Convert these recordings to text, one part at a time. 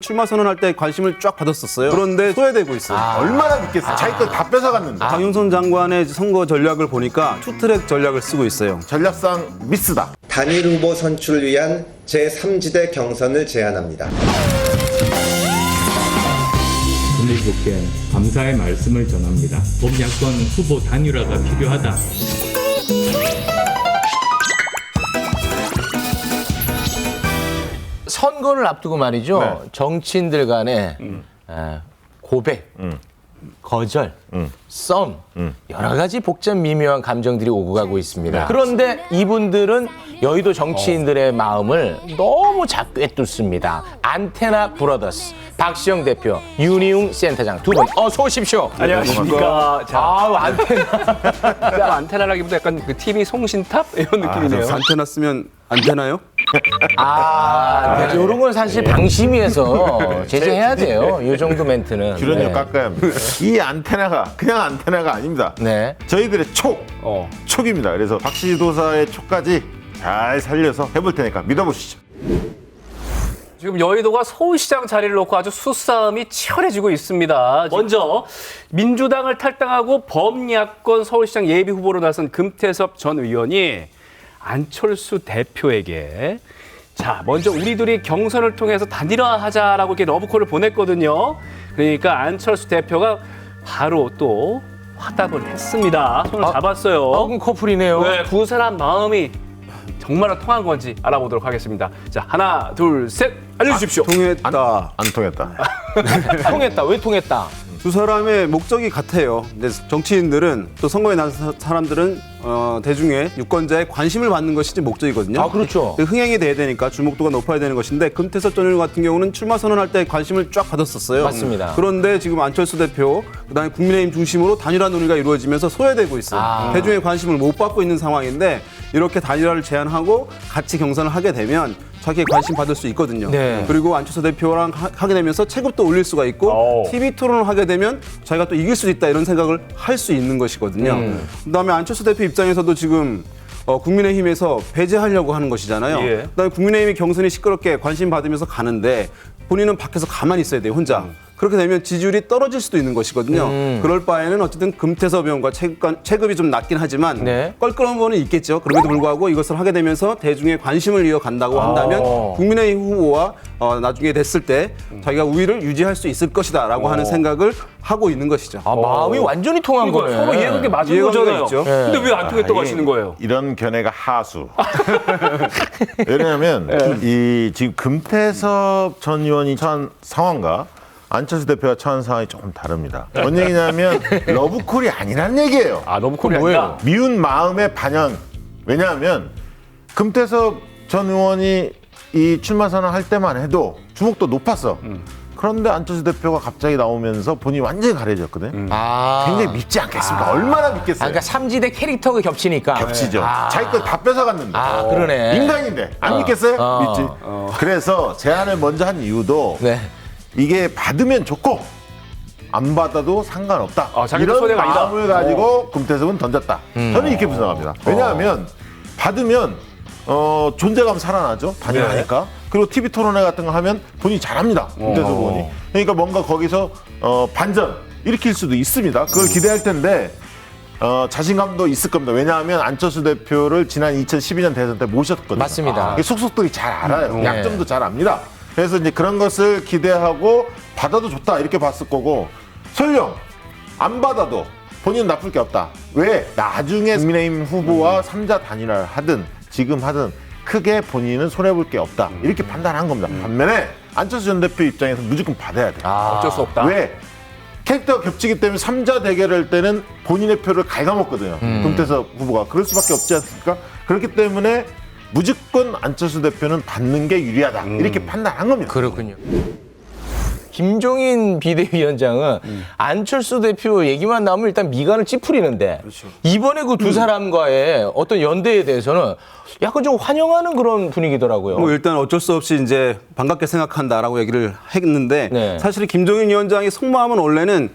출마 선언할 때 관심을 쫙 받았었어요. 그런데 소외되고 있어요. 얼마나 믿겠어. 자기 걸 다 뺏어갔는데. 박영선 장관의 선거 전략을 보니까 투트랙 전략을 쓰고 있어요. 전략상 미스다. 단일 후보 선출을 위한 제3지대 경선을 제안합니다. 국민국께 감사의 말씀을 전합니다. 범야권 후보 단일화가 필요하다. 선거를 앞두고 말이죠. 네. 정치인들 간에 음. 에, 고백, 거절, 썸 여러 가지 복잡 미묘한 감정들이 오고 가고 있습니다. 그런데 이분들은 여의도 정치인들의 마음을 너무 작게 뚫습니다. 안테나 브라더스 박시영 대표, 윤희웅 센터장 두 분 어서 오십시오. 안녕하십니까. 자, 아우 안테나. 자, 안테나라기보다 약간 그 TV 송신탑 이런 느낌이네요. 안테나 쓰면 안 되나요? 아, 이런 건 사실 방심위에서 제재해야 돼요. 이 정도 멘트는. 네. 깎아야 합니다. 이 안테나가 그냥 안테나가 아닙니다. 네. 저희들의 촉, 어. 촉입니다. 그래서 박시도사의 촉까지 잘 살려서 해볼 테니까 믿어보시죠. 지금 여의도가 서울시장 자리를 놓고 아주 수싸움이 치열해지고 있습니다. 먼저 민주당을 탈당하고 범야권 서울시장 예비 후보로 나선 금태섭 전 의원이 안철수 대표에게 자 먼저 우리들이 경선을 통해서 단일화하자라고 이렇게 러브콜을 보냈거든요. 그러니까 안철수 대표가 바로 또 화답을 했습니다. 손을 잡았어요. 어금 커플이네요. 네, 두 사람 마음이 정말로 통한 건지 알아보도록 하겠습니다. 자, 하나, 둘, 셋, 알려주십시오. 통했다. 안 통했다. 통했다. 왜 통했다? 두 사람의 목적이 같아요. 근데 정치인들은 또 선거에 나선 사람들은 어, 대중의 유권자의 관심을 받는 것이 목적이거든요. 아, 그렇죠. 근데 흥행이 돼야 되니까 주목도가 높아야 되는 것인데 금태섭 전 의원 같은 경우는 출마 선언할 때 관심을 쫙 받았었어요. 맞습니다. 그런데 지금 안철수 대표 그다음에 국민의힘 중심으로 단일화 논의가 이루어지면서 소외되고 있어요. 아. 대중의 관심을 못 받고 있는 상황인데 이렇게 단일화를 제안하고 같이 경선을 하게 되면 자기의 관심 받을 수 있거든요. 네. 그리고 안철수 대표랑 하- 하게 되면서 체급도 올릴 수가 있고 오. TV 토론을 하게 되면 자기가 또 이길 수 있다 이런 생각을 할 수 있는 것이거든요. 음. 그다음에 안철수 대표 입장에서도 지금 어, 국민의힘에서 배제하려고 하는 것이잖아요. 예. 그다음에 국민의힘이 경선이 시끄럽게 관심 받으면서 가는데 본인은 밖에서 가만히 있어야 돼요 혼자. 음. 그렇게 되면 지지율이 떨어질 수도 있는 것이거든요. 그럴 바에는 어쨌든 금태섭 의원과 체급, 체급이 좀 낮긴 하지만 네. 껄끄러운 부분은 있겠죠. 그럼에도 불구하고 이것을 하게 되면서 대중의 관심을 이어간다고 한다면 어. 국민의힘 후보와 어, 나중에 됐을 때 자기가 우위를 유지할 수 있을 것이다라고 하는 생각을 하고 있는 것이죠. 아, 마음이 완전히 통한 거네. 서로 이해관계 맞은 이해관계가 거잖아요. 있죠. 근데 왜 안 통했다고 아, 하시는 거예요? 이런 견해가 하수. 왜냐하면 이 지금 금태섭 전 의원이 처한 상황과 안철수 대표가 처한 상황이 조금 다릅니다. 뭔 얘기냐면 러브콜이 아니란 얘기예요. 아, 너무 콜이 뭐예요? 아니다. 미운 마음의 반영. 왜냐하면 금태섭 전 의원이 이 출마 선언할 때만 해도 주목도 높았어. 그런데 안철수 대표가 갑자기 나오면서 본인이 완전히 가려졌거든. 아. 굉장히 밉지 않겠습니까? 얼마나 아, 밉겠어요? 그러니까 삼지대 캐릭터가 겹치니까. 겹치죠. 아. 자기 걸 다 뺏어갔는데. 아, 그러네. 인간인데 안 어. 믿겠어요? 어. 믿지. 그래서 제안을 먼저 한 이유도 네. 이게 받으면 좋고 안 받아도 상관없다. 아, 자기도 이런 손해가 아니다. 마음을 가지고 금태섭은 던졌다. 음. 저는 이렇게 분석합니다. 왜냐하면 받으면 어, 존재감 살아나죠. 단일하니까. 네. 그리고 TV 토론회 같은 거 하면 본인이 잘합니다. 금태섭 의원이. 그러니까 뭔가 거기서 어, 반전 일으킬 수도 있습니다. 그걸 기대할 텐데 어, 자신감도 있을 겁니다. 왜냐하면 안철수 대표를 지난 2012년 대선 때 모셨거든요. 맞습니다. 아, 속속들이 잘 알아요. 네. 약점도 잘 압니다. 그래서 이제 그런 것을 기대하고 받아도 좋다 이렇게 봤을 거고 설령 안 받아도 본인은 나쁠 게 없다. 왜? 나중에 국민의힘 후보와 삼자 단일화를 하든 지금 하든 크게 본인은 손해 볼 게 없다. 이렇게 판단한 겁니다. 반면에 안철수 전 대표 입장에서 무조건 받아야 돼. 아. 어쩔 수 없다. 왜? 캐릭터가 겹치기 때문에 삼자 대결을 할 때는 본인의 표를 갉아먹거든요. 음. 금태섭 후보가. 그럴 수밖에 없지 않습니까? 그렇기 때문에 무조건 안철수 대표는 받는 게 유리하다. 음. 이렇게 판단한 겁니다. 그렇군요. 김종인 비대위원장은 안철수 대표 얘기만 나오면 일단 미간을 찌푸리는데 이번에 그 두 사람과의 어떤 연대에 대해서는 약간 좀 환영하는 그런 분위기더라고요. 뭐 일단 어쩔 수 없이 이제 반갑게 생각한다라고 얘기를 했는데 네. 사실 김종인 위원장의 속마음은 원래는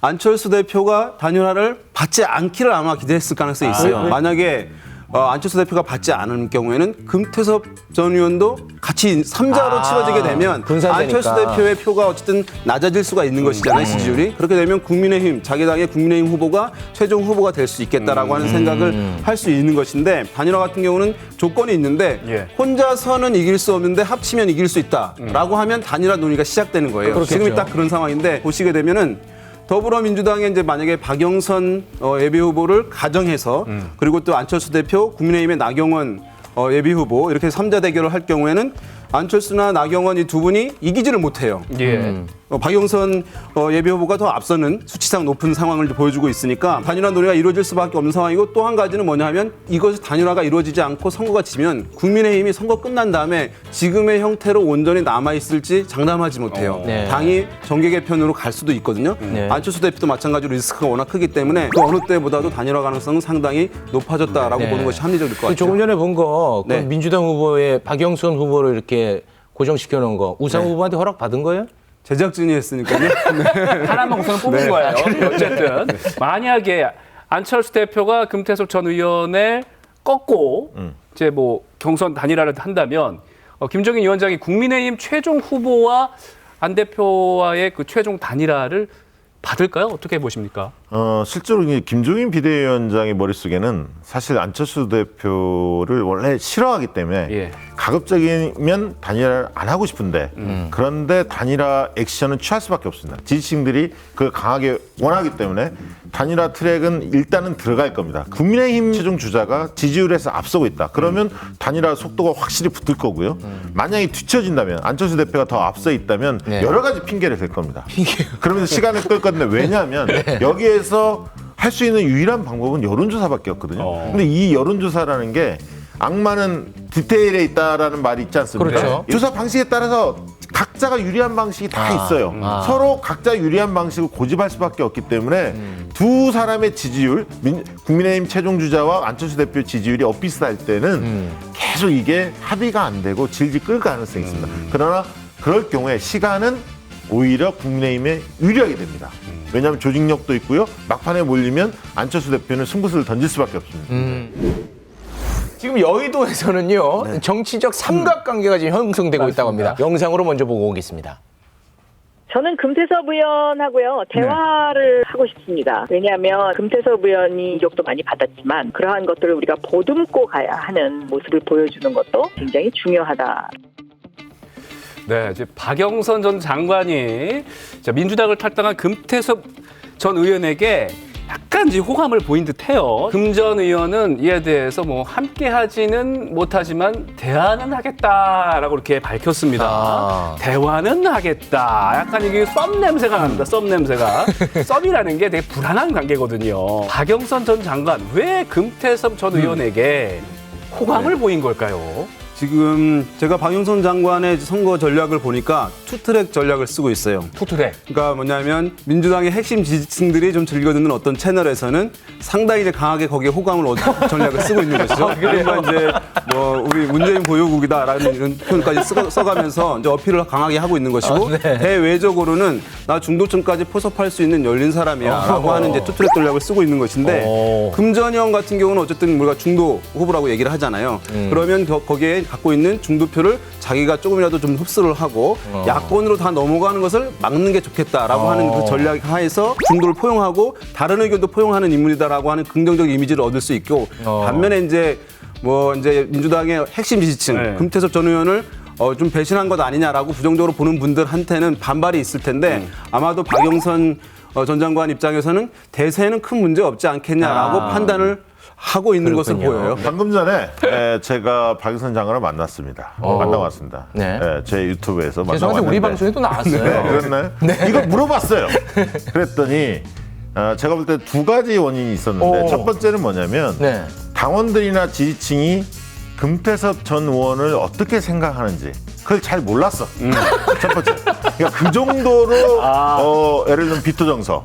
안철수 대표가 단일화를 받지 않기를 아마 기대했을 가능성이 있어요. 만약에 어, 안철수 대표가 받지 않은 경우에는 금태섭 전 의원도 같이 삼자로 아, 치러지게 되면 분산되니까. 안철수 대표의 표가 어쨌든 낮아질 수가 있는 것이잖아요 지지율이 그렇게 되면 국민의힘 자기 당의 국민의힘 후보가 최종 후보가 될 수 있겠다라고 하는 생각을 할 수 있는 것인데 단일화 같은 경우는 조건이 있는데 예. 혼자서는 이길 수 없는데 합치면 이길 수 있다라고 하면 단일화 논의가 시작되는 거예요. 지금이 딱 그런 상황인데 보시게 되면은 더불어민주당에 이제 만약에 박영선 어, 예비 후보를 가정해서 그리고 또 안철수 대표, 국민의힘의 나경원 어, 예비 후보 이렇게 삼자 대결을 할 경우에는 안철수나 나경원 이 두 분이 이기지를 못해요. 예. 어, 박영선 어, 예비 후보가 더 앞서는 수치상 높은 상황을 보여주고 있으니까 단일화 논의가 이루어질 수밖에 없는 상황이고 또 한 가지는 뭐냐 하면 이것이 단일화가 이루어지지 않고 선거가 지면 국민의힘이 선거 끝난 다음에 지금의 형태로 온전히 남아 있을지 장담하지 못해요. 네. 당이 정계 개편으로 갈 수도 있거든요. 네. 안철수 대표도 마찬가지로 리스크가 워낙 크기 때문에 그 어느 때보다도 단일화 가능성은 상당히 높아졌다라고 네. 보는 것이 합리적일 것그 같아요. 조금 전에 본거그 네. 민주당 후보의 박영선 후보를 이렇게 고정시켜 놓은 거 우상 네. 후보한테 허락 받은 거예요? 제작진이 했으니까요. 하나만 우선 뽑은 네. 거예요. 어쨌든 만약에 안철수 대표가 금태섭 전 의원을 꺾고 이제 뭐 경선 단일화를 한다면 어, 김종인 위원장이 국민의힘 최종 후보와 안 대표와의 그 최종 단일화를 받을까요? 어떻게 보십니까? 어, 실제로 이 김종인 비대위원장의 머릿속에는 사실 안철수 대표를 원래 싫어하기 때문에 예. 가급적이면 단일화를 안 하고 싶은데 그런데 단일화 액션은 취할 수밖에 없습니다. 지지층들이 그걸 강하게 원하기 때문에 단일화 트랙은 일단은 들어갈 겁니다. 국민의힘 최종 주자가 지지율에서 앞서고 있다. 그러면 단일화 속도가 확실히 붙을 거고요. 만약에 뒤처진다면 안철수 대표가 더 앞서 있다면 네. 여러 가지 핑계를 댈 겁니다. 그러면서 시간을 끌 건데 왜냐하면 여기에서 할 수 있는 유일한 방법은 여론조사밖에 없거든요. 근데 이 여론조사라는 게 악마는 디테일에 있다라는 말이 있지 않습니까? 그렇죠. 조사 방식에 따라서 각자가 유리한 방식이 다 있어요. 아. 서로 각자 유리한 방식을 고집할 수밖에 없기 때문에 두 사람의 지지율, 민- 국민의힘 최종 주자와 안철수 대표 지지율이 엇비슷할 때는 계속 이게 합의가 안 되고 질질 끌 가능성이 있습니다. 그러나 그럴 경우에 시간은 오히려 국민의힘에 유리하게 됩니다. 왜냐하면 조직력도 있고요. 막판에 몰리면 안철수 대표는 승부수를 던질 수밖에 없습니다. 지금 여의도에서는요 정치적 삼각관계가 지금 형성되고 있다고 합니다. 영상으로 먼저 보고 오겠습니다. 저는 금태섭 의원하고요 대화를 하고 싶습니다. 왜냐하면 금태섭 의원이 이력도 많이 받았지만 그러한 것들을 우리가 보듬고 가야 하는 모습을 보여주는 것도 굉장히 중요하다. 네, 이제 박영선 전 장관이 자, 민주당을 탈당한 금태섭 전 의원에게 약간 이제 호감을 보인 듯해요. 금전 의원은 이에 대해서 뭐 함께하지는 못하지만 대화는 하겠다라고 이렇게 밝혔습니다. 아. 대화는 하겠다. 약간 이게 썸 냄새가 납니다. 썸 냄새가. 썸이라는 게 되게 불안한 관계거든요. 박영선 전 장관 왜 금태섭 전 의원에게 호감을 보인 걸까요? 지금 제가 박영선 장관의 선거 전략을 보니까 투트랙 전략을 쓰고 있어요. 투투대. 그러니까 뭐냐면 민주당의 핵심 지지층들이 좀 즐겨 듣는 어떤 채널에서는 상당히 이제 강하게 거기에 호감을 얻는 전략을 쓰고 있는 것이죠. 그러니까 이제 뭐 우리 문재인 보유국이다라는 이런 표현까지 쓰- 써가 면서 이제 어필을 강하게 하고 있는 것이고 대외적으로는 나 중도층까지 포섭할 수 있는 열린 사람이야라고 하는 이제 투트랙 전략을 쓰고 있는 것인데 어. 금전형 같은 경우는 어쨌든 우리가 중도 후보라고 얘기를 하잖아요. 그러면 거- 거기에 갖고 있는 중도표를 자기가 조금이라도 좀 흡수를 하고 야권으로 다 넘어가는 것을 막는 게 좋겠다라고 하는 그 전략 하에서 중도를 포용하고 다른 의견도 포용하는 인물이다라고 하는 긍정적 이미지를 얻을 수 있고 반면에 이제 뭐 이제 민주당의 핵심 지지층 네. 금태섭 전 의원을 어, 좀 배신한 것 아니냐라고 부정적으로 보는 분들한테는 반발이 있을 텐데 아마도 박영선 어, 전 장관 입장에서는 대세에는 큰 문제 없지 않겠냐라고 아. 판단을 하고 있는 그렇군요. 보여요. 방금 전에 에, 제가 박영선 장관을 만났습니다. 만나왔습니다. 네. 에, 제 유튜브에서 죄송한데 만나왔는데 우리 방송에도 나왔어요. 네, 그랬나요? 이거 물어봤어요. 그랬더니 어, 제가 볼 때 두 가지 원인이 있었는데 오. 첫 번째는 뭐냐면 네. 당원들이나 지지층이 금태섭 전 의원을 어떻게 생각하는지 그걸 잘 몰랐어. 첫 번째. 그러니까 그 정도로 어, 예를 들면 비토 정서,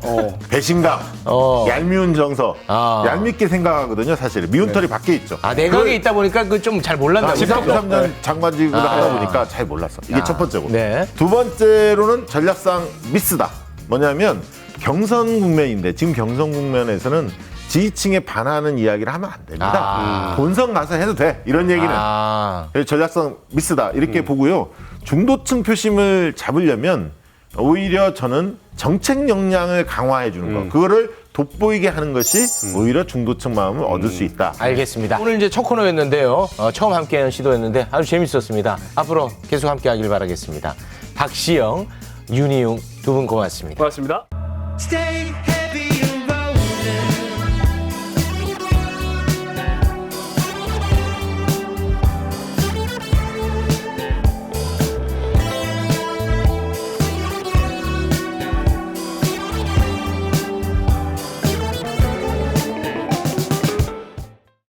배신감, 어. 얄미운 정서, 아. 얄밉게 생각하거든요. 사실 미운 털이 밖에 있죠. 아 내각에 있다 보니까 그 좀 잘 몰랐나 보다. 13년 장관직을 아. 하다 보니까 잘 몰랐어. 이게 아. 첫 번째고. 네. 두 번째로는 전략상 미스다. 뭐냐면 경선 국면인데 지금 경선 국면에서는 지지층에 반하는 이야기를 하면 안 됩니다. 아. 본선 가서 해도 돼. 이런 얘기는. 아. 전략성 미스다 이렇게 보고요. 중도층 표심을 잡으려면 오히려 저는 정책 역량을 강화해 주는 거. 그거를 돋보이게 하는 것이 오히려 중도층 마음을 얻을 수 있다. 알겠습니다. 오늘 이제 첫 코너였는데요. 어, 처음 함께하는 시도였는데 아주 재밌었습니다. 앞으로 계속 함께하길 바라겠습니다. 박시영, 윤희용 두 분 고맙습니다. 고맙습니다. Stay